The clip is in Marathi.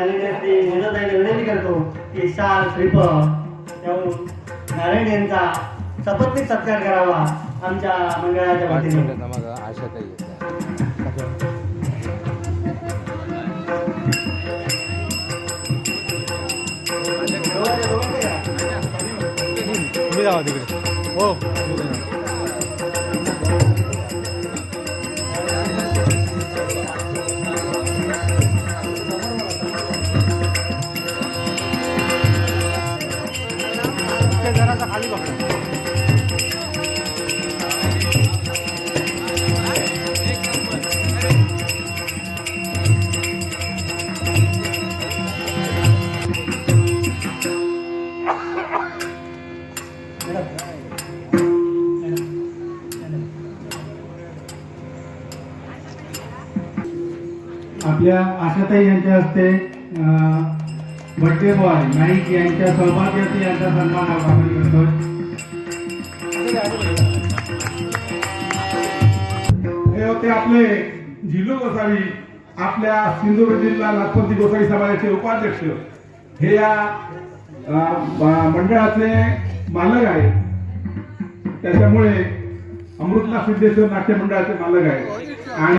झालेली असते विनंती करतो. की शाल श्रीप देऊन नारायण यांचा सत्कार करावा आमच्या मंडळाच्या वतीने. तुम्ही जावा तिकडे. हो. आपल्या आशाताई यांच्या हस्ते बर्थडे बॉय नाईक यांच्या सौभाग्याचे यांचा सन्मान आपण करतोय. हे होते आपले झिलू गोसावी आपल्या सिंधुदुर्ग जिल्हा नागपंथी गोसावी समाजाचे उपाध्यक्ष. हे या मंडळाचे मालक आहे त्याच्यामुळे अमृतला सिद्धेश्वर नाट्य मंडळाचे मालक आहे